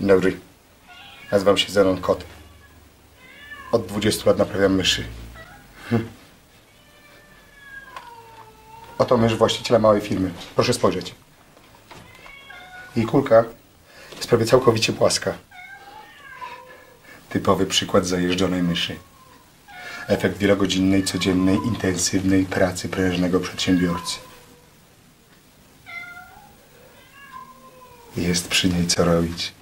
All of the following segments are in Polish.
Dzień dobry. Nazywam się Zenon Kot. Od 20 lat naprawiam myszy. Hm. Oto mysz właściciela małej firmy. Proszę spojrzeć. Jej kulka jest prawie całkowicie płaska. Typowy przykład zajeżdżonej myszy. Efekt wielogodzinnej, codziennej, intensywnej pracy prężnego przedsiębiorcy. Jest przy niej co robić.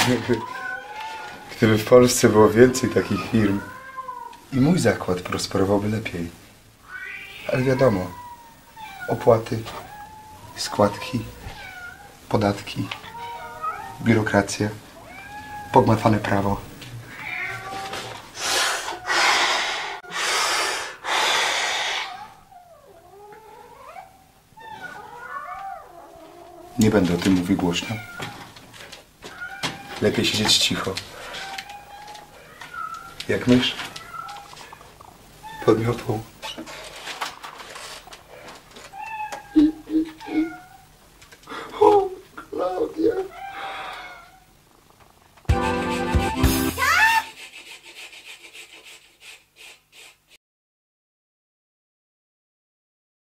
Gdyby w Polsce było więcej takich firm i mój zakład prosperowałby lepiej. Ale wiadomo, opłaty, składki, podatki, biurokracja, pogmatwane prawo. Nie będę o tym mówił głośno. Lepiej siedzieć cicho. Jak mysz? Pod miotłą.